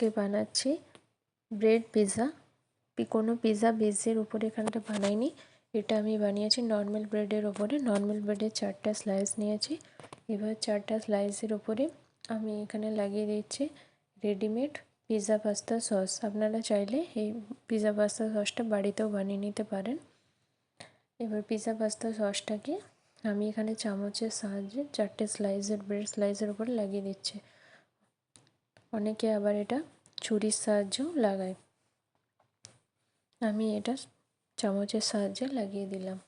আজকে বানাচ্ছি bread pizza কোনো পিৎজা বেসের উপরে এখানটা বানাইনি। এটা আমি বানিয়েছি নর্মাল ব্রেডের ওপরে নর্মাল ব্রেডের চারটা স্লাইস নিয়েছি। এবার চারটা স্লাইসের ওপরে আমি এখানে লাগিয়ে দিচ্ছি রেডিমেড পিৎজা পাস্তা সস। আপনারা চাইলে এই পিৎজা পাস্তা সসটা বাড়িতেও বানিয়ে নিতে পারেন। এবার পিৎজা পাস্তা সসটাকে আমি এখানে চামচের সাহায্যে চারটে স্লাইসের, ব্রেড স্লাইসের উপরে লাগিয়ে দিচ্ছি। অনেকে আবার এটা ছুরির সাহায্যেও লাগায়। আমি এটা চামচের সাহায্যে লাগিয়ে দিলাম।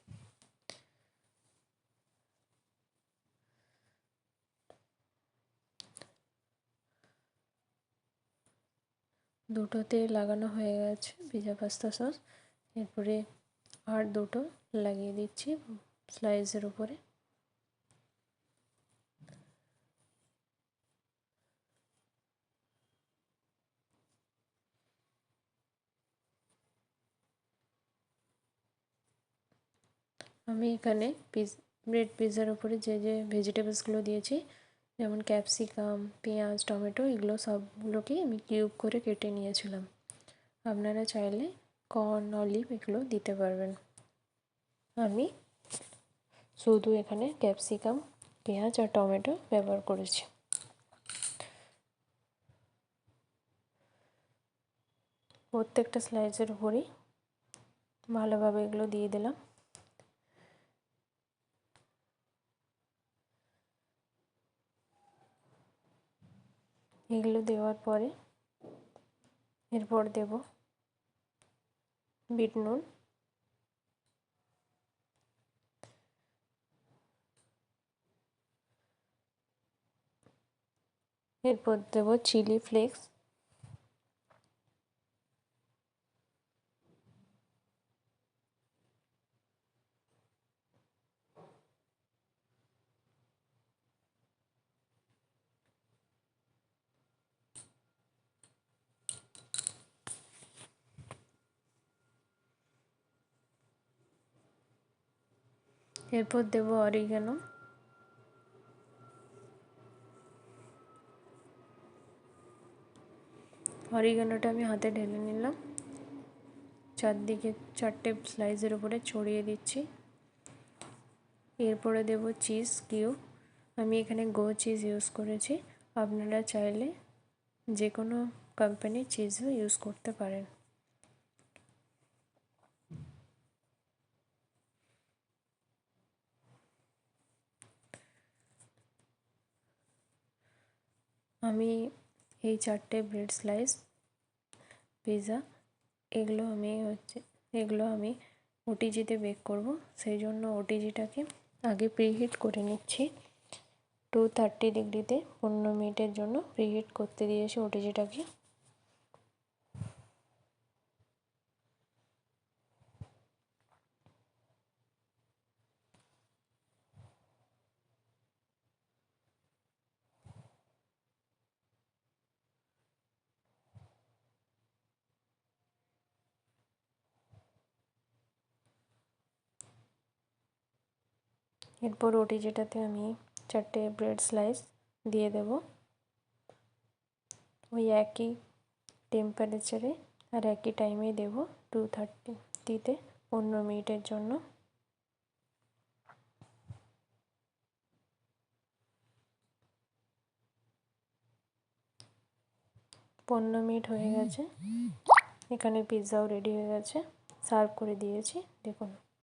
দুটোতে লাগানো হয়ে গেছে পিজা পাস্তা সস। এরপরে আর দুটো লাগিয়ে দিচ্ছি স্লাইসের উপরে। আমি এখানে পিজ ব্রেড পিৎজার উপরে যে যে ভেজিটেবলসগুলো দিয়েছি, যেমন ক্যাপসিকাম পেঁয়াজ, টমেটো, এগুলো সবগুলোকেই আমি কিউব করে কেটে নিয়েছিলাম। আপনারা চাইলে কর্ন অলিভ এগুলো দিতে পারবেন। আমি শুধু এখানে ক্যাপসিকাম পেঁয়াজ আর টমেটো ব্যবহার করেছি। প্রত্যেকটা স্লাইসের উপরেই ভালোভাবে এগুলো দিয়ে দিলাম। এগুলো দেওয়ার পরে এরপর দেব বিট নুন। এরপর দেব চিলি ফ্লেক্স। এরপর দেব অরিগানো। অরিগানোটা আমি হাতে ঢেলে নিলাম। চারদিকে চারটে স্লাইসের উপরে ছড়িয়ে দিচ্ছি। এরপরে দেব চিজ কিউব আমি এখানে গো চিজ ইউজ করেছি। আপনারা চাইলে যে কোনো কোম্পানির চিজও ইউজ করতে পারেন। আমি এই চারটে ব্রেড স্লাইস পিৎজা এগুলো আমি হচ্ছে, এগুলো আমি ওটিজিতে বেক করব। সেই জন্য ওটিজিটাকে আগে প্রিহিট করে নিচ্ছি। টু থার্টি ডিগ্রিতে পনেরো মিনিটের জন্য প্রিহিট করতে দিয়েছি ওটিজিটাকে এরপর ওটি যেটাতে আমি চারটে ব্রেড স্লাইস দিয়ে দেব। ওই একই টেম্পারেচারে আর একই টাইমে দেব টু থার্টিতে পনেরো মিনিটের জন্য। পনেরো মিনিট হয়ে গেছে। এখানে পিৎজাও রেডি হয়ে গেছে। সার্ভ করে দিয়েছি। দেখুন।